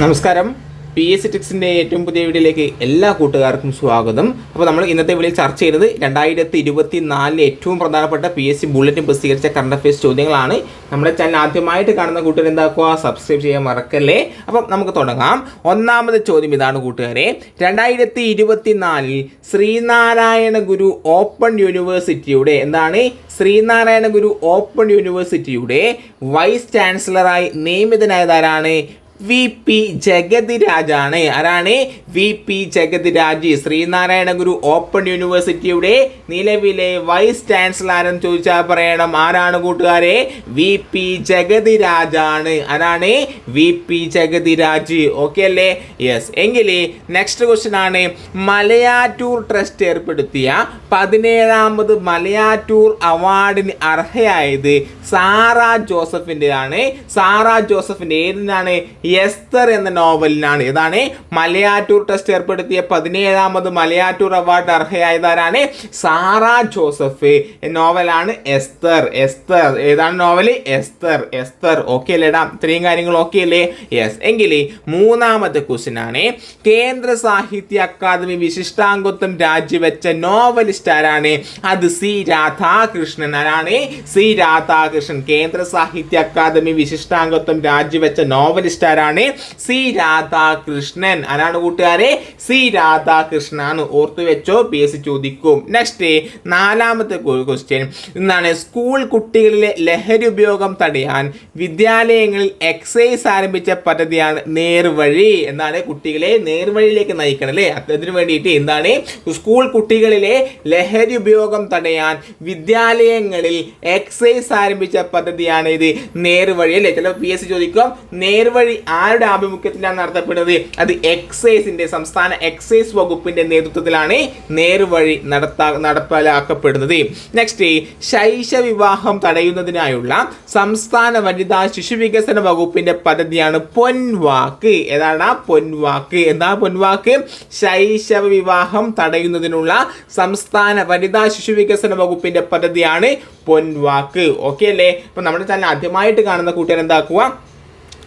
നമസ്കാരം. P S C ടെക്സിന്റെ ഏറ്റവും പുതിയ വീഡിയോയിലേക്ക് എല്ലാ കൂട്ടുകാർക്കും സ്വാഗതം. അപ്പോൾ നമ്മൾ ഇന്നത്തെ വീഡിയോയിൽ ചർച്ച ചെയ്തത് രണ്ടായിരത്തി ഇരുപത്തി നാലിലെ ഏറ്റവും പ്രധാനപ്പെട്ട പി എസ് സി ബുള്ളറ്റിൻ പ്രസിദ്ധീകരിച്ച കറണ്ട് അഫയേഴ്സ് ചോദ്യങ്ങളാണ്. നമ്മുടെ ചാനൽ ആദ്യമായിട്ട് കാണുന്ന കൂട്ടുകാർ എന്താക്കുക? സബ്സ്ക്രൈബ് ചെയ്യാൻ മറക്കല്ലേ? അപ്പം നമുക്ക് തുടങ്ങാം. ഒന്നാമത് ചോദ്യം ഇതാണ് കൂട്ടുകാരെ. രണ്ടായിരത്തി ഇരുപത്തി നാലിൽ ശ്രീനാരായണ ഗുരു ഓപ്പൺ യൂണിവേഴ്സിറ്റിയുടെ എന്താണ്? ശ്രീനാരായണ ഗുരു ഓപ്പൺ യൂണിവേഴ്സിറ്റിയുടെ വൈസ് ചാൻസലറായി നിയമിതനായതാരാണ്? വി പി ജഗതിരാജാണ്. ആരാണ്? V P Jagathiraj. Sreenarayana Guru open യൂണിവേഴ്സിറ്റിയുടെ നിലവിലെ വൈസ് ചാൻസലർ എന്ന് ചോദിച്ചാൽ പറയണം. ആരാണ് കൂട്ടുകാരെ? വി പി ജഗതിരാജാണ്. ആരാണ്? V P Jagathiraj. ഓക്കെ അല്ലേ? യെസ്. എങ്കിൽ നെക്സ്റ്റ് ക്വസ്റ്റ്യൻ ആണ് മലയാറ്റൂർ ട്രസ്റ്റ് ഏർപ്പെടുത്തിയ പതിനേഴാമത് മലയാറ്റൂർ അവാർഡിന് അർഹയായത് സാറ ജോസഫിന്റെതാണ്. സാറ ജോസഫിന്റെ ഏതിനാണ്? എസ്തർ എന്ന നോവലിനാണ്. ഇതാണ് മലയാറ്റൂർ ടെസ്റ്റ് ഏർപ്പെടുത്തിയ പതിനേഴാമത് മലയാറ്റൂർ അവാർഡ് അർഹയായതാരാണ്? സാറ ജോസഫ്. നോവലാണ് എസ്തർ. എസ്തർ. ഏതാണ് നോവൽ എസ്തർ. എസ്തർ. ഓക്കെ അല്ലേടാ ഇത്രയും കാര്യങ്ങൾ ഓക്കെ അല്ലേ? യെസ് എങ്കിൽ മൂന്നാമത്തെ ക്വസ്റ്റ്യൻ ആണ് കേന്ദ്ര സാഹിത്യ അക്കാദമി വിശിഷ്ടാംഗത്വം രാജിവെച്ച നോവലിസ്റ്റ് ആരാണ്? അത് സി രാധാകൃഷ്ണൻ ആരാണ്? സി രാധാകൃഷ്ണൻ. കേന്ദ്ര സാഹിത്യ അക്കാദമി വിശിഷ്ടാംഗത്വം രാജിവെച്ച നോവലിസ്റ്റ് ആരാണ് സി രാധാകൃഷ്ണൻ. ആരാണ് കൂട്ടുകാരെ? സി രാധാകൃഷ്ണനാണ് ഓർത്തു വെച്ചോ പി എസ് ചോദിക്കും. നെക്സ്റ്റ് നാലാമത്തെ ക്വസ്റ്റ്യൻ എന്താണ് സ്കൂൾ കുട്ടികളിലെ ലഹരി ഉപയോഗം തടയാൻ വിദ്യാലയങ്ങളിൽ എക്സൈസ് ആരംഭിച്ച പദ്ധതിയാണ് നേർവഴി. എന്താണ്? കുട്ടികളെ നേർവഴിയിലേക്ക് നയിക്കണം അല്ലേ? അതിനു വേണ്ടിയിട്ട് എന്താണ്? സ്കൂൾ കുട്ടികളിലെ ലഹരി ഉപയോഗം തടയാൻ വിദ്യാലയങ്ങളിൽ എക്സൈസ് ആരംഭിച്ച പദ്ധതിയാണ് ഇത്. നേർവഴി അല്ലേ? ചില പി എസ് ചോദിക്കും നേർവഴി ആരുടെ ആഭിമുഖ്യത്തിലാണ് നടത്തപ്പെടുന്നത്? അത് എക്സൈസിന്റെ സംസ്ഥാന എക്സൈസ് വകുപ്പിന്റെ നേതൃത്വത്തിലാണ് നേർവഴി നടത്താ നടപ്പിലാക്കപ്പെടുന്നത് നെക്സ്റ്റ് ശൈശ വിവാഹം തടയുന്നതിനായുള്ള സംസ്ഥാന വനിതാ ശിശു വികസന വകുപ്പിന്റെ പദ്ധതിയാണ് പൊൻവാക്ക്. ഏതാണ്? പൊൻവാക്ക്. എന്താ പൊൻവാക്ക്? ശൈശവ വിവാഹം തടയുന്നതിനുള്ള സംസ്ഥാന വനിതാ ശിശു വികസന വകുപ്പിന്റെ പദ്ധതിയാണ് പൊൻവാക്ക്. ഓക്കെ അല്ലേ? അപ്പൊ നമ്മുടെ ചാനൽ ആദ്യമായിട്ട് കാണുന്ന കൂട്ടുകാർ എന്താക്കുക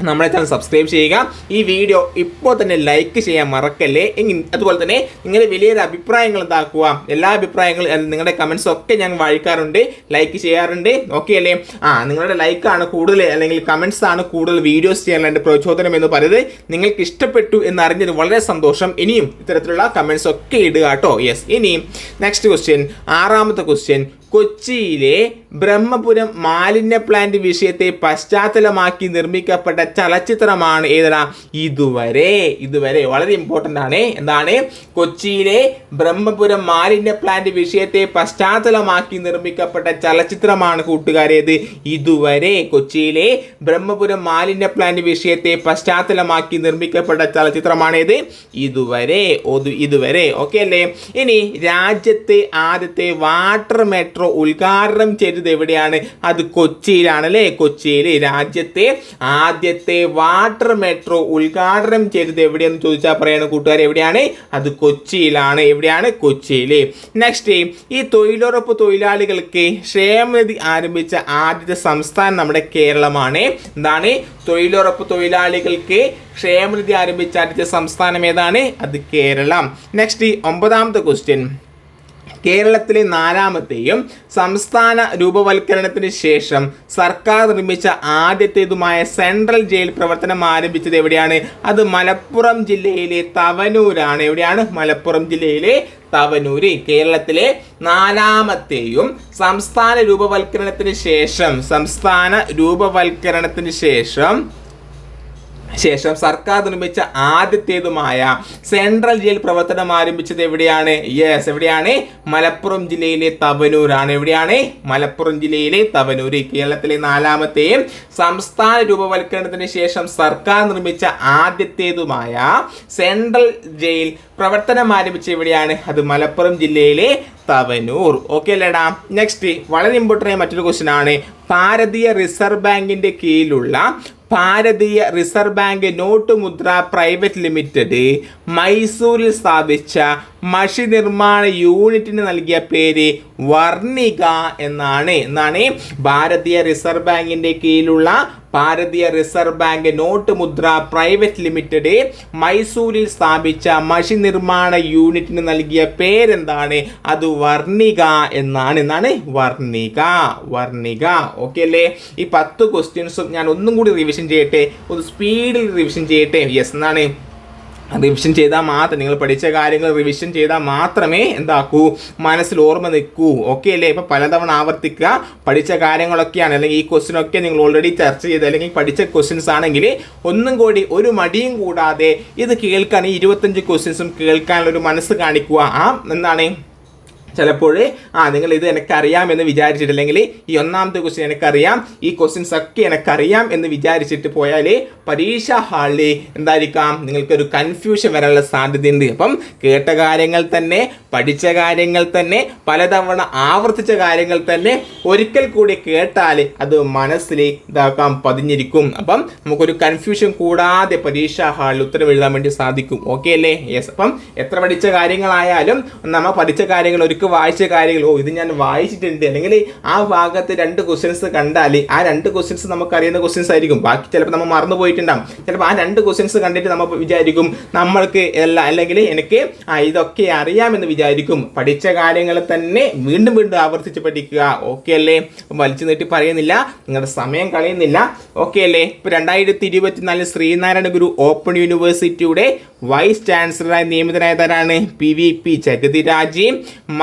നമ്മുടെ ചാനൽ സബ്സ്ക്രൈബ് ചെയ്യുക. ഈ വീഡിയോ ഇപ്പോൾ തന്നെ ലൈക്ക് ചെയ്യാൻ മറക്കല്ലേ? എങ്കിൽ അതുപോലെ തന്നെ നിങ്ങളുടെ വലിയൊരു അഭിപ്രായങ്ങൾ എന്താക്കുക? എല്ലാ അഭിപ്രായങ്ങളും നിങ്ങളുടെ കമൻസ് ഒക്കെ ഞാൻ വായിക്കാറുണ്ട്. ലൈക്ക് ചെയ്യാറുണ്ട്. ഓക്കെ അല്ലേ? ആ നിങ്ങളുടെ ലൈക്കാണ് കൂടുതൽ അല്ലെങ്കിൽ കമൻസ് ആണ് കൂടുതൽ വീഡിയോസ് ചെയ്യാനുള്ള പ്രചോദനം എന്ന് പറയുന്നത് നിങ്ങൾക്ക് ഇഷ്ടപ്പെട്ടു എന്ന് അറിഞ്ഞത് വളരെ സന്തോഷം. ഇനിയും ഇത്തരത്തിലുള്ള കമൻസ് ഒക്കെ ഇടുക കേട്ടോ. യെസ് ഇനിയും നെക്സ്റ്റ് ക്വസ്റ്റ്യൻ ആറാമത്തെ ക്വസ്റ്റ്യൻ കൊച്ചിയിലെ ബ്രഹ്മപുരം മാലിന്യ പ്ലാന്റ് വിഷയത്തെ പശ്ചാത്തലമാക്കി നിർമ്മിക്കപ്പെട്ട ചലച്ചിത്രമാണ് ഏതാ? ഇതുവരെ. ഇതുവരെ വളരെ ഇമ്പോർട്ടന്റ് ആണ്. എന്താണ്? കൊച്ചിയിലെ ബ്രഹ്മപുരം മാലിന്യ പ്ലാന്റ് വിഷയത്തെ പശ്ചാത്തലമാക്കി നിർമ്മിക്കപ്പെട്ട ചലച്ചിത്രമാണ് കൂട്ടുകാരേത് ഇതുവരെ കൊച്ചിയിലെ ബ്രഹ്മപുരം മാലിന്യ പ്ലാന്റ് വിഷയത്തെ പശ്ചാത്തലമാക്കി നിർമ്മിക്കപ്പെട്ട ചലച്ചിത്രമാണേത് ഇതുവരെ. ഇതുവരെ. ഓക്കെ അല്ലേ? ഇനി രാജ്യത്തെ ആദ്യത്തെ വാട്ടർ മെട്രോ ഉദ്ഘാടനം ചെയ്തത് എവിടെയാണ്? അത് കൊച്ചിയിലാണ് അല്ലേ? കൊച്ചിയിൽ രാജ്യത്തെ ആദ്യത്തെ വാട്ടർ മെട്രോ ഉദ്ഘാടനം ചെയ്തത് എവിടെയെന്ന് ചോദിച്ചാൽ പറയാണ് കൂട്ടുകാർ എവിടെയാണ്? അത് കൊച്ചിയിലാണ്. എവിടെയാണ്? കൊച്ചിയിൽ നെക്സ്റ്റ് ഈ തൊഴിലുറപ്പ് തൊഴിലാളികൾക്ക് ക്ഷേമനിധി ആരംഭിച്ച ആദ്യത്തെ സംസ്ഥാനം നമ്മുടെ കേരളമാണ്. എന്താണ്? തൊഴിലുറപ്പ് തൊഴിലാളികൾക്ക് ക്ഷേമനിധി ആരംഭിച്ച ആദ്യത്തെ സംസ്ഥാനം ഏതാണ്? അത് കേരളം. നെക്സ്റ്റ് ഒമ്പതാമത്തെ ക്വസ്റ്റ്യൻ കേരളത്തിലെ നാലാമത്തെയും സംസ്ഥാന രൂപവൽക്കരണത്തിന് ശേഷം സർക്കാർ നിർമ്മിച്ച ആദ്യത്തേതുമായ സെൻട്രൽ ജയിൽ പ്രവർത്തനം ആരംഭിച്ചത് എവിടെയാണ്? അത് മലപ്പുറം ജില്ലയിലെ തവനൂരാണ്. എവിടെയാണ്? മലപ്പുറം ജില്ലയിലെ തവനൂര്. കേരളത്തിലെ നാലാമത്തെയും സംസ്ഥാന രൂപവൽക്കരണത്തിന് ശേഷം സംസ്ഥാന രൂപവൽക്കരണത്തിന് ശേഷം ശേഷം സർക്കാർ നിർമ്മിച്ച ആദ്യത്തേതുമായ സെൻട്രൽ ജയിൽ പ്രവർത്തനം ആരംഭിച്ചത് എവിടെയാണ്? യെസ് എവിടെയാണ്? മലപ്പുറം ജില്ലയിലെ തവനൂരാണ്. എവിടെയാണ്? മലപ്പുറം ജില്ലയിലെ തവനൂര്. കേരളത്തിലെ നാലാമത്തെയും സംസ്ഥാന രൂപവൽക്കരണത്തിന് ശേഷം സർക്കാർ നിർമ്മിച്ച ആദ്യത്തേതുമായ സെൻട്രൽ ജയിൽ പ്രവർത്തനം ആരംഭിച്ച എവിടെയാണ്? അത് മലപ്പുറം ജില്ലയിലെ തവനൂർ. ഓക്കെ അല്ലേടാ നെക്സ്റ്റ് വളരെ ഇമ്പോർട്ടന്റ് ആയ മറ്റൊരു ക്വസ്റ്റ്യൻ ആണ്. ഭാരതീയ റിസർവ് ബാങ്കിന്റെ കീഴിലുള്ള Bharatiya reserve bank note Mudra private limited മൈസൂരിൽ സ്ഥാപിച്ച മഷി നിർമ്മാണ യൂണിറ്റിന് നൽകിയ പേര് വർണിക എന്നാണ്. എന്നാണ് ഭാരതീയ റിസർവ് ബാങ്കിന്റെ കീഴിലുള്ള Bharatiya reserve bank note Mudra private limited മൈസൂരിൽ സ്ഥാപിച്ച മഷി നിർമ്മാണ യൂണിറ്റിന് നൽകിയ പേരെന്താണ്? അത് വർണിക എന്നാണ്. എന്നാണ് വർണിക വർണിക. ഓക്കെ അല്ലേ? ഈ പത്ത് ക്വസ്റ്റ്യൻസും ഞാൻ ഒന്നും കൂടി റിവിഷൻ ചെയ്യട്ടെ? ഒന്ന് സ്പീഡിൽ റിവിഷൻ ചെയ്യട്ടെ? യെസ് എന്നാണ്. റിവിഷൻ ചെയ്താൽ മാത്രം നിങ്ങൾ പഠിച്ച കാര്യങ്ങൾ റിവിഷൻ ചെയ്താൽ മാത്രമേ എന്താക്കൂ മനസ്സിൽ ഓർമ്മ നിൽക്കൂ. ഓക്കെ അല്ലേ? ഇപ്പം പലതവണ ആവർത്തിക്കുക പഠിച്ച കാര്യങ്ങളൊക്കെയാണ് അല്ലെങ്കിൽ ഈ ക്വസ്റ്റ്യൻ ഒക്കെ നിങ്ങൾ ഓൾറെഡി ചർച്ച ചെയ്ത് അല്ലെങ്കിൽ പഠിച്ച ക്വസ്റ്റ്യൻസ് ആണെങ്കിൽ ഒന്നും കൂടി ഒരു മടിയും കൂടാതെ ഇത് കേൾക്കാൻ ഈ ഇരുപത്തഞ്ച് ക്വസ്റ്റ്യൻസും കേൾക്കാനുള്ള ഒരു മനസ്സ് കാണിക്കുക. ആ എന്താണ്? ചിലപ്പോൾ ആ നിങ്ങൾ ഇത് എനിക്കറിയാം എന്ന് വിചാരിച്ചിട്ടില്ലെങ്കിൽ ഈ ഒന്നാമത്തെ ക്വസ്റ്റ്യൻ എനിക്കറിയാം ഈ ക്വസ്റ്റ്യൻസ് ഒക്കെ എനിക്കറിയാം എന്ന് വിചാരിച്ചിട്ട് പോയാൽ പരീക്ഷ ഹാളിൽ എന്തായിരിക്കാം? നിങ്ങൾക്കൊരു കൺഫ്യൂഷൻ വരാനുള്ള സാധ്യതയുണ്ട്. അപ്പം കേട്ട കാര്യങ്ങൾ തന്നെ പഠിച്ച കാര്യങ്ങൾ തന്നെ പലതവണ ആവർത്തിച്ച കാര്യങ്ങൾ തന്നെ ഒരിക്കൽ കൂടി കേട്ടാൽ അത് മനസ്സിൽ ഇതാക്കാൻ പതിഞ്ഞിരിക്കും. അപ്പം നമുക്കൊരു കൺഫ്യൂഷൻ കൂടാതെ പരീക്ഷാ ഹാളിൽ ഉത്തരം എഴുതാൻ വേണ്ടി സാധിക്കും. ഓക്കെ അല്ലേ? യെസ് അപ്പം എത്ര പഠിച്ച കാര്യങ്ങളായാലും നമ്മൾ പഠിച്ച കാര്യങ്ങൾ ഒരിക്കൽ വായിച്ച കാര്യങ്ങൾ ഓ ഇത് ഞാൻ വായിച്ചിട്ടുണ്ട്. അല്ലെങ്കിൽ ആ ഭാഗത്ത് രണ്ട് ക്വസ്റ്റ്യൻസ് കണ്ടാൽ ആ രണ്ട് ക്വസ്റ്റ്യൻസ് നമുക്ക് അറിയുന്ന ക്വസ്റ്റ്യൻസ് ആയിരിക്കും. ബാക്കി ചിലപ്പോൾ നമ്മൾ മറന്നു പോയിട്ടുണ്ടാകും ചിലപ്പോൾ ആ രണ്ട് ക്വസ്റ്റ്യൻസ് കണ്ടിട്ട് നമ്മൾ വിചാരിക്കും നമ്മൾക്ക് എല്ലാം അല്ലെങ്കിൽ എനിക്ക് ആ ഇതൊക്കെ അറിയാമെന്ന് വിചാരിക്കും. പഠിച്ച കാര്യങ്ങൾ തന്നെ വീണ്ടും വീണ്ടും ആവർത്തിച്ച് പഠിക്കുക. ഓക്കെ അല്ലേ? വലിച്ചു നീട്ടി പറയുന്നില്ല. നിങ്ങളുടെ സമയം കളയുന്നില്ല. ഓക്കെ അല്ലേ? ഇപ്പോൾ രണ്ടായിരത്തി ഇരുപത്തിനാലിൽ ശ്രീനാരായണ ഗുരു ഓപ്പൺ യൂണിവേഴ്സിറ്റിയുടെ വൈസ് ചാൻസലറായി നിയമിതനായതാരാണ്? P V P Jagathiraj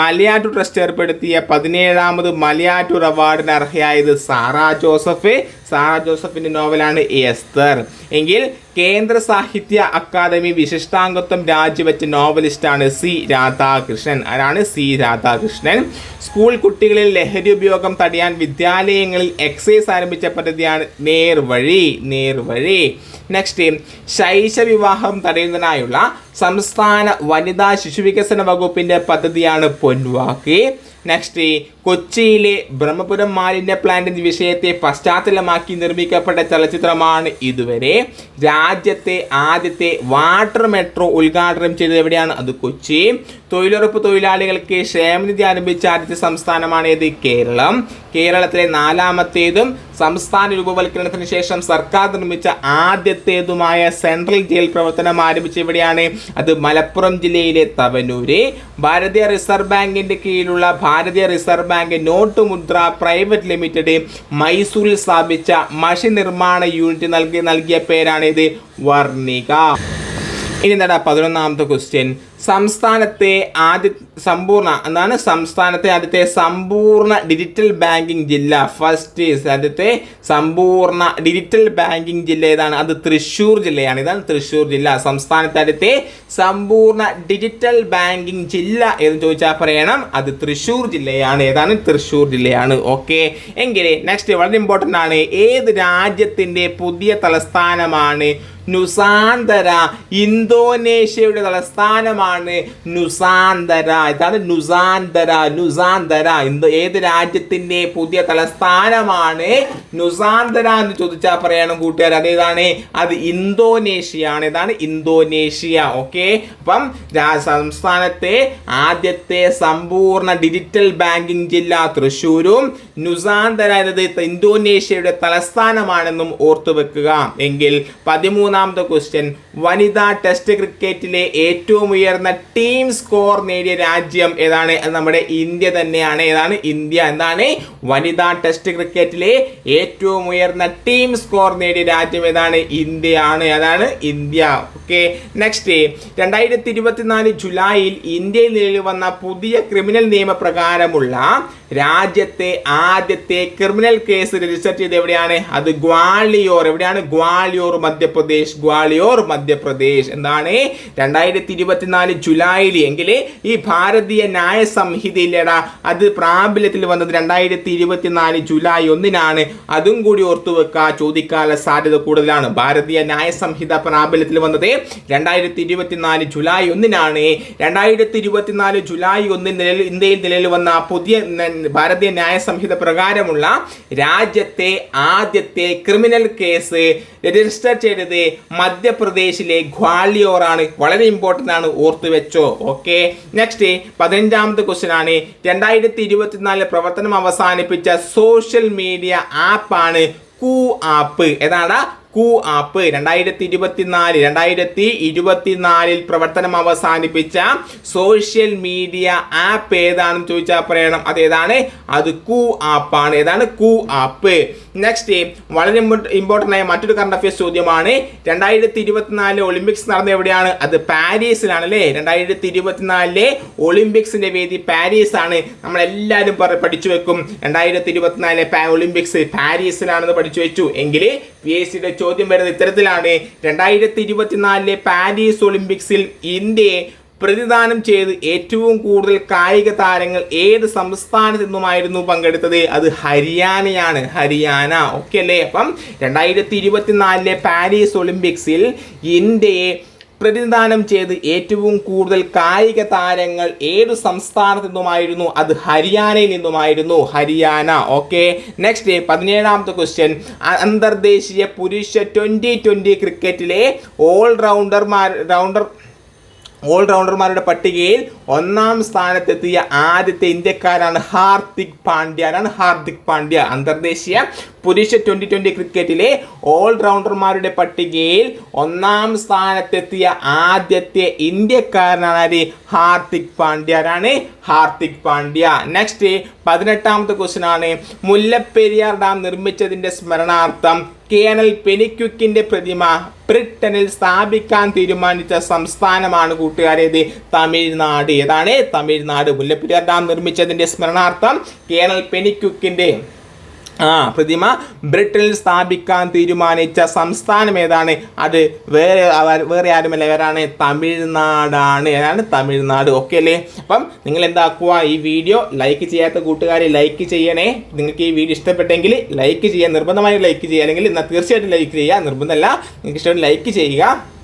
Malayattoor trust ഏർപ്പെടുത്തിയ പതിനേഴാമത് മലയാറ്റൂർ അവാർഡിന് അർഹയായത് സാറ ജോസഫ്. സാറ ജോസഫിന്റെ നോവലാണ് എസ്തർ. എങ്കിൽ കേന്ദ്ര സാഹിത്യ അക്കാദമി വിശിഷ്ടാംഗത്വം രാജിവെച്ച നോവലിസ്റ്റാണ് സി രാധാകൃഷ്ണൻ. ആരാണ് സി രാധാകൃഷ്ണൻ? സ്കൂൾ കുട്ടികളിൽ ലഹരി ഉപയോഗം തടയാൻ വിദ്യാലയങ്ങളിൽ എക്സൈസ് ആരംഭിച്ച പദ്ധതിയാണ് നേർവഴി. നേർവഴി. നെക്സ്റ്റ് ശൈശവിവാഹം തടയുന്നതിനായുള്ള സംസ്ഥാന വനിതാ ശിശുവികസന വകുപ്പിന്റെ പദ്ധതിയാണ് പൊൻവാക്ക്. നെക്സ്റ്റ് കൊച്ചിയിലെ ബ്രഹ്മപുരം മാലിന്യ പ്ലാന്റ് വിഷയത്തെ പശ്ചാത്തലമാക്കി നിർമ്മിക്കപ്പെട്ട ചലച്ചിത്രമാണ് ഇതുവരെ. രാജ്യത്തെ ആദ്യത്തെ വാട്ടർ മെട്രോ ഉദ്ഘാടനം ചെയ്തത് എവിടെയാണ്? അത് കൊച്ചി. തൊഴിലുറപ്പ് തൊഴിലാളികൾക്ക് ക്ഷേമനിധി ആരംഭിച്ച ആദ്യത്തെ സംസ്ഥാനമാണ് ഏത്? കേരളം. കേരളത്തിലെ നാലാമത്തേതും സംസ്ഥാന രൂപവൽക്കരണത്തിന് ശേഷം സർക്കാർ നിർമ്മിച്ച ആദ്യത്തേതുമായ സെൻട്രൽ ജയിൽ പ്രവർത്തനം ആരംഭിച്ച എവിടെയാണ്? അത് മലപ്പുറം ജില്ലയിലെ തവനൂര്. ഭാരതീയ റിസർവ് ബാങ്കിന്റെ കീഴിലുള്ള Bharatiya reserve bank note Mudra private limited മൈസൂരിൽ സ്ഥാപിച്ച മഷി നിർമ്മാണ യൂണിറ്റ് നൽകി നൽകിയ പേരാണിത് വർണിക. ഇനി എന്താ പതിനൊന്നാമത്തെ ക്വസ്റ്റ്യൻ സംസ്ഥാനത്തെ ആദ്യ സമ്പൂർണ എന്നാണ് സംസ്ഥാനത്തെ ആദ്യത്തെ സമ്പൂർണ ഡിജിറ്റൽ ബാങ്കിങ് ജില്ല. ഫസ്റ്റ് ഈസ് ആദ്യത്തെ സമ്പൂർണ ഡിജിറ്റൽ ബാങ്കിങ് ജില്ല ഏതാണ്? അത് തൃശ്ശൂർ ജില്ലയാണ്. ഇതാണ് തൃശ്ശൂർ ജില്ല. സംസ്ഥാനത്തെ ആദ്യത്തെ സമ്പൂർണ ഡിജിറ്റൽ ബാങ്കിങ് ജില്ല എന്ന് ചോദിച്ചാൽ പറയണം? അത് തൃശ്ശൂർ ജില്ലയാണ്. ഏതാണ്? തൃശ്ശൂർ ജില്ലയാണ്. ഓക്കെ എങ്കിൽ നെക്സ്റ്റ് വളരെ ഇമ്പോർട്ടന്റ് ആണ്. ഏത് രാജ്യത്തിന്റെ പുതിയ തലസ്ഥാനമാണ്? നുസാന്തര ഇന്തോനേഷ്യയുടെ തലസ്ഥാനമാണ്. നുസാന്തര. ഇതാണ് നുസാന്തര നുസാന്തര. ഇന്ന് ഏത് രാജ്യത്തിന്റെ പുതിയ തലസ്ഥാനമാണ് നുസാന്തര എന്ന് ചോദിച്ചാൽ പറയണം കൂട്ടുകാർ. അതേതാണ് അത് ഇന്തോനേഷ്യ ആണ് ഇതാണ് ഇന്തോനേഷ്യ. ഓക്കെ? അപ്പം സംസ്ഥാനത്തെ ആദ്യത്തെ സമ്പൂർണ ഡിജിറ്റൽ ബാങ്കിംഗ് ജില്ല തൃശ്ശൂരും നുസാന്തര എന്നത് ഇന്തോനേഷ്യയുടെ തലസ്ഥാനമാണെന്നും ഓർത്തു വെക്കുക. എങ്കിൽ പതിമൂന്നാമത്തെ ക്വസ്റ്റ്യൻ വനിതാ ടെസ്റ്റ് ക്രിക്കറ്റിലെ ഏറ്റവും ഉയർന്ന ടീം സ്കോർ നേടിയ രാജ്യം ഏതാണ്? നമ്മുടെ ഇന്ത്യ തന്നെയാണ്. ഏതാണ്? ഇന്ത്യ. എന്താണ്? വനിതാ ടെസ്റ്റ് ക്രിക്കറ്റിലെ ഏറ്റവും ഉയർന്ന ടീം സ്കോർ നേടിയ രാജ്യം ഏതാണ്? ഇന്ത്യയാണ്. അതാണ് ഇന്ത്യ. ഓക്കെ നെക്സ്റ്റ് രണ്ടായിരത്തി ഇരുപത്തിനാല് ജൂലൈയിൽ ഇന്ത്യയിൽ നിലവിൽ വന്ന പുതിയ ക്രിമിനൽ നിയമപ്രകാരമുള്ള രാജ്യത്തെ ആദ്യത്തെ ക്രിമിനൽ കേസ് രജിസ്റ്റർ ചെയ്ത് എവിടെയാണ്? അത് ഗ്വാളിയോർ. എവിടെയാണ്? ഗ്വാളിയോർ മധ്യപ്രദേശ്. ഗ്വാളിയോർ മധ്യപ്രദേശ്. എന്താണ്? രണ്ടായിരത്തി ഇരുപത്തിനാല് ജൂലൈയിൽ എങ്കിൽ ഈ ഭാരതീയ ന്യായ സംഹിതയിലേടാ അത് പ്രാബല്യത്തിൽ വന്നത് രണ്ടായിരത്തി ഇരുപത്തിനാല് ജൂലൈ ഒന്നിനാണ്. അതും കൂടി ഓർത്തു വെക്കുക ചോദിക്കാനുള്ള സാധ്യത കൂടുതലാണ്. ഭാരതീയ ന്യായ സംഹിത പ്രാബല്യത്തിൽ വന്നത് രണ്ടായിരത്തി ഇരുപത്തിനാല് ജൂലൈ ഒന്നിനാണ്. രണ്ടായിരത്തി ഇരുപത്തിനാല് ജൂലൈ ഒന്നിന് നിലയിൽ ഇന്ത്യയിൽ നിലയിൽ വന്ന പുതിയ ഭാരതീയ ന്യായ സംഹിത പ്രകാരമുള്ള രാജ്യത്തെ ആദ്യത്തെ ക്രിമിനൽ കേസ് രജിസ്റ്റർ ചെയ്തത് മധ്യപ്രദേശിലെ ഗ്വാളിയോറാണ് വളരെ ഇമ്പോർട്ടന്റ് ആണ് ഓർത്തു വെച്ചോ. ഓക്കെ നെക്സ്റ്റ് പതിനഞ്ചാമത്തെ ക്വസ്റ്റ്യൻ ആണ്. രണ്ടായിരത്തി ഇരുപത്തിനാലിൽ പ്രവർത്തനം അവസാനിപ്പിച്ച സോഷ്യൽ മീഡിയ ആപ്പാണ് കൂ ആപ്പ് ഏതാണ് കൂ ആപ്പ് രണ്ടായിരത്തി ഇരുപത്തിനാല് രണ്ടായിരത്തി ഇരുപത്തിനാലിൽ പ്രവർത്തനം അവസാനിപ്പിച്ച സോഷ്യൽ മീഡിയ ആപ്പ് ഏതാണെന്ന് ചോദിച്ചാൽ പറയണം. അത് ഏതാണ്? അത് കൂ ആപ്പാണ്. ഏതാണ്? കൂ ആപ്പ്. നെക്സ്റ്റ് വളരെ ഇമ്പോർട്ടന്റ് ആയ മറ്റൊരു കറണ്ട് അഫയേഴ്സ് ചോദ്യമാണ്. രണ്ടായിരത്തി ഇരുപത്തിനാലിലെ ഒളിമ്പിക്സ് നടന്ന എവിടെയാണ്? അത് പാരീസിലാണ് അല്ലേ രണ്ടായിരത്തി ഇരുപത്തിനാലിലെ ഒളിമ്പിക്സിന്റെ വേദി പാരീസ് ആണ് നമ്മളെല്ലാവരും പഠിച്ചു വെക്കും. രണ്ടായിരത്തി ഇരുപത്തിനാലിലെ ഒളിമ്പിക്സ് പാരീസിലാണെന്ന് പഠിച്ചു വെച്ചു. എങ്കിൽ പി എസ് സിയുടെ ചോദ്യം വരുന്നത് ഇത്തരത്തിലാണ്. രണ്ടായിരത്തി ഇരുപത്തിനാലിലെ പാരീസ് ഒളിമ്പിക്സിൽ ഇന്ത്യയെ പ്രതിദാനം ചെയ്ത് ഏറ്റവും കൂടുതൽ കായിക താരങ്ങൾ ഏത് സംസ്ഥാനത്ത് നിന്നുമായിരുന്നു പങ്കെടുത്തത്? അത് ഹരിയാനയാണ്. ഹരിയാന. ഓക്കെ അല്ലേ? അപ്പം രണ്ടായിരത്തി ഇരുപത്തിനാലിലെ പാരീസ് ഒളിമ്പിക്സിൽ ഇന്ത്യയെ പ്രതിനിധാനം ചെയ്ത് ഏറ്റവും കൂടുതൽ കായിക താരങ്ങൾ ഏത് സംസ്ഥാനത്ത് നിന്നുമായിരുന്നു? അത് ഹരിയാനയിൽ നിന്നുമായിരുന്നു. ഹരിയാന. ഓക്കെ നെക്സ്റ്റ് പതിനേഴാമത്തെ ക്വസ്റ്റ്യൻ അന്തർദേശീയ പുരുഷ ട്വന്റി ട്വന്റി ക്രിക്കറ്റിലെ ഓൾ റൗണ്ടർമാർ റൗണ്ടർ ഓൾ റൗണ്ടർമാരുടെ പട്ടികയിൽ ഒന്നാം സ്ഥാനത്തെത്തിയ ആദ്യത്തെ ഇന്ത്യക്കാരാണ് ഹാർദിക് പാണ്ഡ്യാനാണ് ഹാർദിക് പാണ്ഡ്യ? അന്തർദേശീയ പുരുഷ ട്വന്റി ട്വന്റി ക്രിക്കറ്റിലെ ഓൾറൗണ്ടർമാരുടെ പട്ടികയിൽ ഒന്നാം സ്ഥാനത്തെത്തിയ ആദ്യത്തെ ഇന്ത്യക്കാരനാണ് ആര്? ഹാർദിക് പാണ്ഡ്യാനാണ് ഹാർദിക് പാണ്ഡ്യ. നെക്സ്റ്റ് പതിനെട്ടാമത്തെ ക്വസ്റ്റ്യൻ ആണ്. മുല്ലപ്പെരിയാർ ഡാം നിർമ്മിച്ചതിന്റെ സ്മരണാർത്ഥം കേണൽ പെനിക്വിക്കിന്റെ പ്രതിമ ബ്രിട്ടനിൽ സ്ഥാപിക്കാൻ തീരുമാനിച്ച സംസ്ഥാനമാണ് കൂട്ടുകാരേത് തമിഴ്നാട്. ഏതാണ്? തമിഴ്നാട്. മുല്ലപ്പെരിയാർ ഡാം നിർമ്മിച്ചതിന്റെ സ്മരണാർത്ഥം കേണൽ പെനിക്വിക്കിന്റെ ആ പ്രതിമ ബ്രിട്ടനിൽ സ്ഥാപിക്കാൻ തീരുമാനിച്ച സംസ്ഥാനം ഏതാണ്? അത് വേറെ വേറെ ആരുമല്ല ഇവരാണ് തമിഴ്നാടാണ്. ഏതാണ്? തമിഴ്നാട്. ഓക്കെ അല്ലേ? അപ്പം നിങ്ങൾ എന്താക്കുക? ഈ വീഡിയോ ലൈക്ക് ചെയ്യാത്ത കൂട്ടുകാർ ലൈക്ക് ചെയ്യണേ. നിങ്ങൾക്ക് ഈ വീഡിയോ ഇഷ്ടപ്പെട്ടെങ്കിൽ ലൈക്ക് ചെയ്യാൻ നിർബന്ധമായി ലൈക്ക് ചെയ്യുക അല്ലെങ്കിൽ എന്നാൽ തീർച്ചയായിട്ടും ലൈക്ക് ചെയ്യുക നിർബന്ധമല്ല. നിങ്ങൾക്ക് ഇഷ്ടം ലൈക്ക് ചെയ്യുക.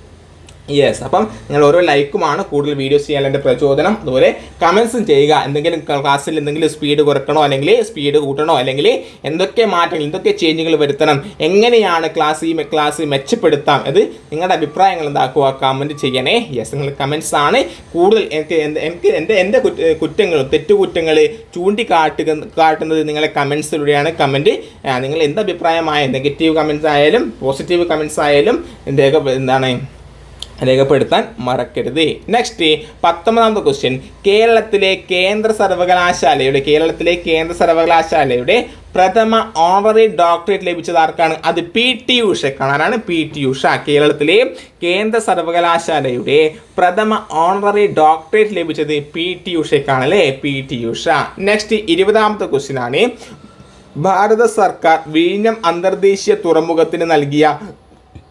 യെസ് അപ്പം നിങ്ങൾ ഓരോ ലൈക്കുമാണ് കൂടുതൽ വീഡിയോസ് ചെയ്യാൻ എന്റെ പ്രചോദനം. അതുപോലെ കമൻസും ചെയ്യുക. എന്തെങ്കിലും ക്ലാസ്സിൽ എന്തെങ്കിലും സ്പീഡ് കുറക്കണോ അല്ലെങ്കിൽ സ്പീഡ് കൂട്ടണോ അല്ലെങ്കിൽ എന്തൊക്കെ മാറ്റങ്ങൾ എന്തൊക്കെ ചേഞ്ചുകൾ വരുത്തണം എങ്ങനെയാണ് ക്ലാസ് ഈ ക്ലാസ് മെച്ചപ്പെടുത്താം അത് നിങ്ങളുടെ അഭിപ്രായങ്ങൾ എന്താക്കുക കമന്റ് ചെയ്യണേ. യെസ് നിങ്ങൾ കമൻസ് ആണ്. കൂടുതൽ എനിക്ക് എനിക്ക് എന്റെ എന്റെ കുറ്റങ്ങൾ തെറ്റുകുറ്റങ്ങൾ ചൂണ്ടിക്കാട്ടുക കാട്ടുന്നത് നിങ്ങളെ കമൻസിലൂടെയാണ് കമന്റ് നിങ്ങൾ എന്ത് അഭിപ്രായമായ നെഗറ്റീവ് കമൻസ് ആയാലും പോസിറ്റീവ് കമൻസ് ആയാലും എന്തൊക്കെ എന്താണ് രേഖപ്പെടുത്താൻ മറക്കരുത്. നെക്സ്റ്റ് പത്തൊമ്പതാമത്തെ ക്വസ്റ്റ്യൻ കേരളത്തിലെ കേന്ദ്ര സർവകലാശാലയുടെ കേരളത്തിലെ കേന്ദ്ര സർവകലാശാലയുടെ പ്രഥമ ഓണററി ഡോക്ടറേറ്റ് ലഭിച്ചത് ആർക്കാണ്? അത് പി. ടി. ഉഷ ആരാണ് പി. ടി. ഉഷ കേരളത്തിലെ കേന്ദ്ര സർവകലാശാലയുടെ പ്രഥമ ഓണററി ഡോക്ടറേറ്റ് ലഭിച്ചത് പി. ടി. ഉഷയ്ക്കാണ് അല്ലേ? പി. ടി. ഉഷ. നെക്സ്റ്റ് ഇരുപതാമത്തെ ക്വസ്റ്റ്യൻ ആണ്. ഭാരത സർക്കാർ വിഴിഞ്ഞം അന്തർദേശീയ തുറമുഖത്തിന് നൽകിയ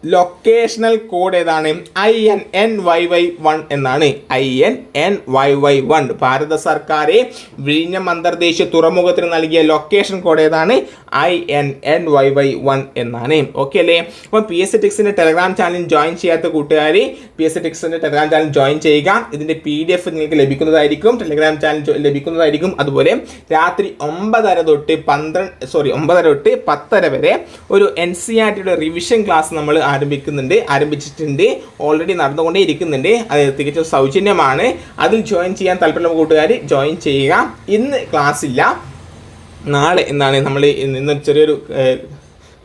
ലൊക്കേഷണൽ കോഡ് ഏതാണ്? I N N Y Y one എന്നാണ്. I N N Y Y one ഭാരത സർക്കാർ വിഴിഞ്ഞം അന്തർദേശീയ തുറമുഖത്തിന് നൽകിയ ലൊക്കേഷൻ കോഡ് ഏതാണ്? I N N Y Y one എന്നാണ്. ഓക്കെ അല്ലേ? അപ്പോൾ പി എസ് സി ടിക്സിന്റെ ടെലഗ്രാം ചാനൽ ജോയിൻ ചെയ്യാത്ത കൂട്ടുകാർ പി എസ് സി ടിക്സിന്റെ ടെലഗ്രാം ചാനൽ ജോയിൻ ചെയ്യുക. ഇതിന്റെ പി ഡി എഫ് നിങ്ങൾക്ക് ലഭിക്കുന്നതായിരിക്കും. ടെലഗ്രാം ചാനൽ ലഭിക്കുന്നതായിരിക്കും. അതുപോലെ രാത്രി ഒമ്പതര തൊട്ട് പന്ത്രണ്ട് സോറി ഒമ്പതര തൊട്ട് പത്തര വരെ ഒരു എൻ സി ആർ ടിയുടെ റിവിഷൻ ക്ലാസ് നമ്മൾ ആരംഭിക്കുന്നുണ്ട് ആരംഭിച്ചിട്ടുണ്ട് ഓൾറെഡി നടന്നുകൊണ്ടേ ഇരിക്കുന്നുണ്ട് അത് തികച്ചും സൗജന്യമാണ്. അതിൽ ജോയിൻ ചെയ്യാൻ താല്പര്യമുള്ള കൂട്ടുകാർ ജോയിൻ ചെയ്യുക. ഇന്ന് ക്ലാസ് ഇല്ല. നാളെ എന്താണ് നമ്മൾ ഇന്ന് ചെറിയൊരു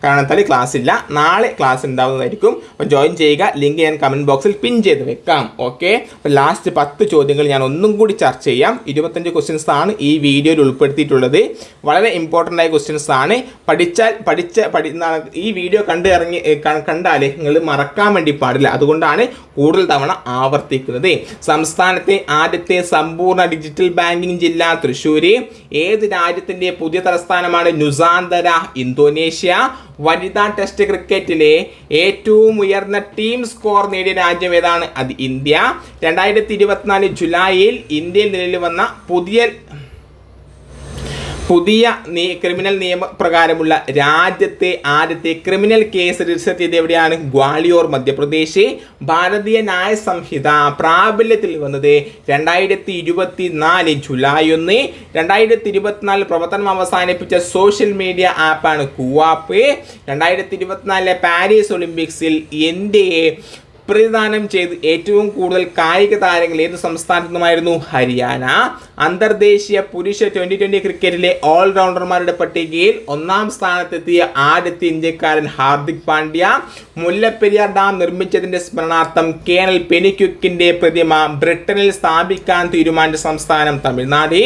കാരണത്താൽ ക്ലാസ് ഇല്ല. നാളെ ക്ലാസ് ഉണ്ടാവുന്നതായിരിക്കും അപ്പോൾ ജോയിൻ ചെയ്യുക. ലിങ്ക് ഞാൻ കമന്റ് ബോക്സിൽ പിൻ ചെയ്ത് വെക്കാം. ഓക്കെ അപ്പോൾ ലാസ്റ്റ് പത്ത് ചോദ്യങ്ങൾ ഞാൻ ഒന്നും കൂടി ചർച്ച ചെയ്യാം. ഇരുപത്തഞ്ച് ക്വസ്റ്റ്യൻസ് ആണ് ഈ വീഡിയോയിൽ ഉൾപ്പെടുത്തിയിട്ടുള്ളത്. വളരെ ഇമ്പോർട്ടന്റ് ആയ ക്വസ്റ്റ്യൻസ് ആണ്. പഠിച്ചാൽ പഠിച്ച പഠി ഈ വീഡിയോ കണ്ട് ഇറങ്ങി കണ്ടാൽ നിങ്ങൾ മറക്കാൻ വേണ്ടി പാടില്ല. അതുകൊണ്ടാണ് കൂടുതൽ തവണ ആവർത്തിക്കുന്നത്. സംസ്ഥാനത്തെ ആദ്യത്തെ സമ്പൂർണ ഡിജിറ്റൽ ബാങ്കിംഗ് ജില്ല തൃശ്ശൂർ ഏത് രാജ്യത്തിന്റെ പുതിയ തലസ്ഥാനമാണ്? നുസാന്തര ഇന്തോനേഷ്യ. വനിതാ ടെസ്റ്റ് ക്രിക്കറ്റിലെ ഏറ്റവും ഉയർന്ന ടീം സ്കോർ നേടിയ രാജ്യം ഏതാണ്? അത് ഇന്ത്യ. രണ്ടായിരത്തി ഇരുപത്തിനാല് ജൂലൈയിൽ ഇന്ത്യയിൽ നിലവിൽ വന്ന പുതിയ പുതിയ നീ- ക്രിമിനൽ നിയമപ്രകാരമുള്ള രാജ്യത്തെ ആദ്യത്തെ ക്രിമിനൽ കേസ് രജിസ്റ്റർ ചെയ്ത് എവിടെയാണ്? ഗ്വാളിയോർ മധ്യപ്രദേശ്. ഭാരതീയ ന്യായ സംഹിത പ്രാബല്യത്തിൽ വന്നത് രണ്ടായിരത്തി ഇരുപത്തി നാല് ജൂലൈ ഒന്ന്. രണ്ടായിരത്തി ഇരുപത്തിനാല് പ്രവർത്തനം അവസാനിപ്പിച്ച സോഷ്യൽ മീഡിയ ആപ്പാണ് കുവാപ്പ്. രണ്ടായിരത്തി ഇരുപത്തിനാലിലെ പാരീസ് ഒളിമ്പിക്സിൽ ഇന്ത്യയെ പ്രതിദാനം ചെയ്ത് ഏറ്റവും കൂടുതൽ കായിക താരങ്ങൾ ഏത് സംസ്ഥാനത്തു നിന്നുമായിരുന്നു ഹരിയാന. അന്തർദേശീയ പുരുഷ ട്വന്റി ട്വന്റി ക്രിക്കറ്റിലെ ഓൾറൗണ്ടർമാരുടെ പട്ടികയിൽ ഒന്നാം സ്ഥാനത്തെത്തിയ ആദ്യത്തെ ഇന്ത്യക്കാരൻ ഹാർദിക് പാണ്ഡ്യ മുല്ലപ്പെരിയാർ ഡാം നിർമ്മിച്ചതിന്റെ സ്മരണാർത്ഥം കേണൽ പെനിക്യുക്കിന്റെ പ്രതിമ ബ്രിട്ടനിൽ സ്ഥാപിക്കാൻ തീരുമാനിച്ച സംസ്ഥാനം തമിഴ്നാട്.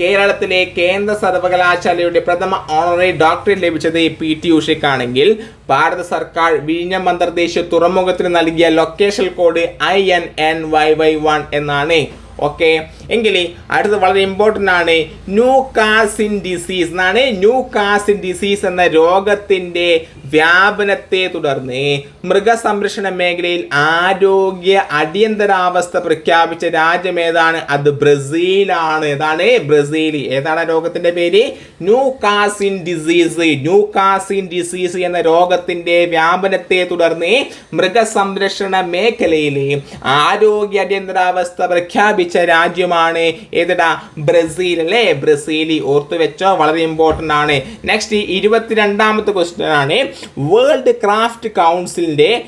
കേരളത്തിലെ കേന്ദ്ര സർവകലാശാലയുടെ പ്രഥമ ഓണററി ഡോക്ടറേറ്റ് ലഭിച്ചത് പി ടി ഉഷയ്ക്കാണെങ്കിൽ ഭാരത സർക്കാർ വിഴിഞ്ഞം അന്തർദേശീയ തുറമുഖത്തിന് നൽകിയ location code I N N Y Y one എന്നാണ്. ഓക്കെ എങ്കിൽ അടുത്ത് വളരെ ഇമ്പോർട്ടന്റ് ആണ്. ന്യൂ കാസിൻ ഡിസീസ് എന്നാണ് ന്യൂ കാസിൻ ഡിസീസ് എന്ന രോഗത്തിന്റെ വ്യാപനത്തെ തുടർന്ന് മൃഗസംരക്ഷണ മേഖലയിൽ ആരോഗ്യ അടിയന്തരാവസ്ഥ പ്രഖ്യാപിച്ച രാജ്യം ഏതാണ്? അത് ബ്രസീലാണ്. ഏതാണ്? ബ്രസീൽ ഏതാണ് രോഗത്തിന്റെ പേര്? Newcastle disease Newcastle disease എന്ന രോഗത്തിന്റെ വ്യാപനത്തെ തുടർന്ന് മൃഗസംരക്ഷണ മേഖലയിൽ ആരോഗ്യ അടിയന്തരാവസ്ഥ പ്രഖ്യാപിച്ച രാജ്യമാണ് ഏതടാ? ബ്രസീൽ അല്ലേ? ബ്രസീലി ഓർത്തു വെച്ചോ. വളരെ ഇമ്പോർട്ടന്റ് ആണ്. നെക്സ്റ്റ് ഇരുപത്തിരണ്ടാമത്തെ ക്വസ്റ്റ്യൻ ആണ്. വേൾഡ് ക്രാഫ്റ്റ് കൗൺസിലിന്റെ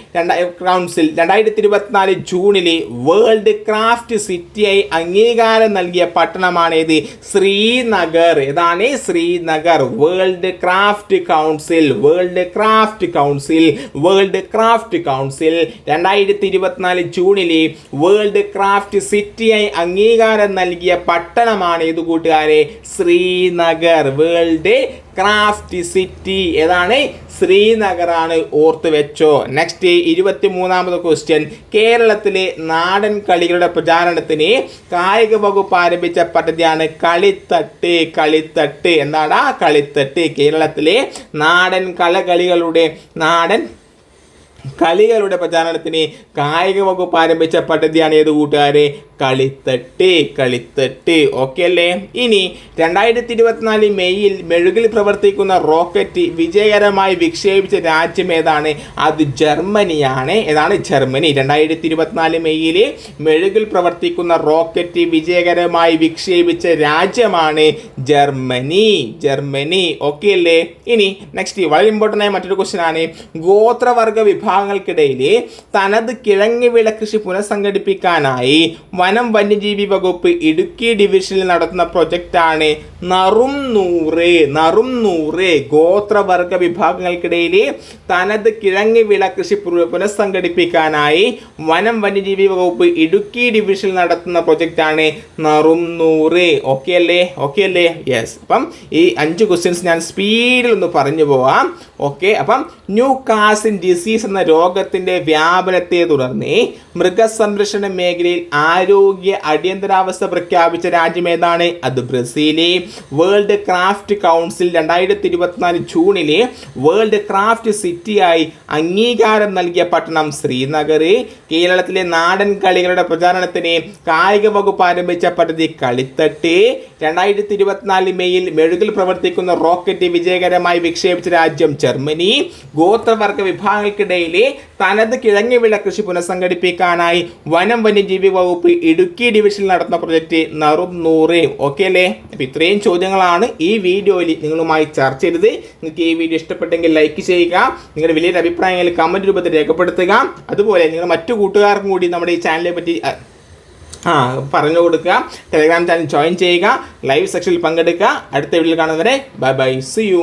കൗൺസിൽ രണ്ടായിരത്തി ഇരുപത്തിനാല് ജൂണിൽ വേൾഡ് ക്രാഫ്റ്റ് സിറ്റിയായി അംഗീകാരം നൽകിയ പട്ടണമാണ് ഏത് ശ്രീനഗർ. ഏതാണ്? Srinagar. World craft council world craft council world craft council രണ്ടായിരത്തി ഇരുപത്തിനാല് ജൂണിൽ വേൾഡ് ക്രാഫ്റ്റ് സിറ്റിയായി അംഗീകാരം നൽകിയ പട്ടണമാണ് ഏത് കൂട്ടുകാരെ? ശ്രീനഗർ. World craft city. ഏതാണ്? ശ്രീനഗറാണ് ഓർത്ത് വെച്ചോ. നെക്സ്റ്റ് ഇരുപത്തി മൂന്നാമത് ക്വസ്റ്റ്യൻ കേരളത്തിലെ നാടൻ കളികളുടെ പ്രചാരണത്തിന് കായിക വകുപ്പ് ആരംഭിച്ച പദ്ധതിയാണ് കളിത്തട്ട് കളിത്തട്ട്. എന്താണ്? കളിത്തട്ട്. കേരളത്തിലെ നാടൻ കലകളികളുടെ നാടൻ കളികളുടെ പ്രചാരണത്തിന് കായിക വകുപ്പ് ആരംഭിച്ച പദ്ധതിയാണ് ഏത് കൂട്ടുകാരെ? കളിത്തട്ട് കളിത്തട്ട്. ഓക്കെ അല്ലേ? ഇനി രണ്ടായിരത്തി ഇരുപത്തിനാല് മെയ്യിൽ മെഴുകിൽ പ്രവർത്തിക്കുന്ന റോക്കറ്റ് വിജയകരമായി വിക്ഷേപിച്ച രാജ്യം ഏതാണ്? അത് ജർമ്മനിയാണ്. ഏതാണ്? ജർമ്മനി. രണ്ടായിരത്തി ഇരുപത്തിനാല് മെയ്യിൽ മെഴുകിൽ പ്രവർത്തിക്കുന്ന റോക്കറ്റ് വിജയകരമായി വിക്ഷേപിച്ച രാജ്യമാണ് ജർമ്മനി. ജർമ്മനി. ഓക്കെ അല്ലേ? ഇനി നെക്സ്റ്റ് വളരെ ഇമ്പോർട്ടന്റ് ആയ മറ്റൊരു ക്വസ്റ്റ്യൻ ആണ്. ഗോത്രവർഗ വിഭാഗങ്ങൾക്കിടയിൽ തനത് കിഴങ്ങുവിള കൃഷി പുനഃസംഘടിപ്പിക്കാനായി വനം വന്യജീവി വകുപ്പ് ഇടുക്കി ഡിവിഷനിൽ നടത്തുന്ന പ്രൊജക്റ്റാണ് നറും നൂറ് നറും നൂറ് ഗോത്രവർഗ വിഭാഗങ്ങൾക്കിടയിൽ തനത് കിഴങ്ങുവിള കൃഷി പുന- പുനഃസംഘടിപ്പിക്കാനായി വനം വന്യജീവി വകുപ്പ് ഇടുക്കി ഡിവിഷനിൽ നടത്തുന്ന പ്രൊജക്റ്റാണ് നറും നൂറ്. ഓക്കെ അല്ലേ? ഓക്കെ അല്ലേ? യെസ് അപ്പം ഈ അഞ്ച് ക്വസ്റ്റ്യൻസ് ഞാൻ സ്പീഡിൽ ഒന്ന് പറഞ്ഞു പോവാം. ഓക്കെ അപ്പം ന്യൂ കാസിൻ ഡിസീസ് എന്ന രോഗത്തിന്റെ വ്യാപനത്തെ തുടർന്ന് മൃഗസംരക്ഷണ മേഖലയിൽ ആരോഗ്യ അടിയന്തരാവസ്ഥ പ്രഖ്യാപിച്ച രാജ്യം ഏതാണ്? അത് ബ്രസീൽ. വേൾഡ് ക്രാഫ്റ്റ് കൗൺസിൽ രണ്ടായിരത്തി ഇരുപത്തിനാല് ജൂണിൽ വേൾഡ് ക്രാഫ്റ്റ് സിറ്റിയായി അംഗീകാരം നൽകിയ പട്ടണം ശ്രീനഗർ. കേരളത്തിലെ നാടൻ കളികളുടെ പ്രചാരണത്തിന് കായിക വകുപ്പ് ആരംഭിച്ച പദ്ധതി കളിത്തട്ട്. രണ്ടായിരത്തി ഇരുപത്തിനാല് മെയ്യിൽ മെഴുകിൽ പ്രവർത്തിക്കുന്ന റോക്കറ്റ് വിജയകരമായി വിക്ഷേപിച്ച രാജ്യം ജർമ്മനി. ഗോത്രവർഗ വിഭാഗങ്ങൾക്കിടയിൽ തനത് കിഴങ്ങിവിള കൃഷി പുനഃസംഘടിപ്പിക്കാനായി വനം വന്യജീവി വകുപ്പ് ഇടുക്കി ഡിവിഷനിൽ നടന്ന പ്രൊജക്റ്റ് നറും നൂറേയും. ഓക്കെ അല്ലേ? അപ്പം ഇത്രയും ചോദ്യങ്ങളാണ് ഈ വീഡിയോയിൽ നിങ്ങളുമായി ചർച്ച ചെയ്തത്. നിങ്ങൾക്ക് ഈ വീഡിയോ ഇഷ്ടപ്പെട്ടെങ്കിൽ ലൈക്ക് ചെയ്യുക. നിങ്ങളുടെ വലിയൊരു അഭിപ്രായങ്ങൾ കമന്റ് രൂപത്തിൽ രേഖപ്പെടുത്തുക. അതുപോലെ നിങ്ങൾ മറ്റു കൂട്ടുകാർക്കും കൂടി നമ്മുടെ ഈ ചാനലിനെ പറ്റി ആ പറഞ്ഞു കൊടുക്കുക. ടെലിഗ്രാം ചാനൽ ജോയിൻ ചെയ്യുക. ലൈവ് സെക്ഷനിൽ പങ്കെടുക്കുക. അടുത്ത വീഡിയോയിൽ കാണുന്നവരെ ബൈ ബൈ സി യു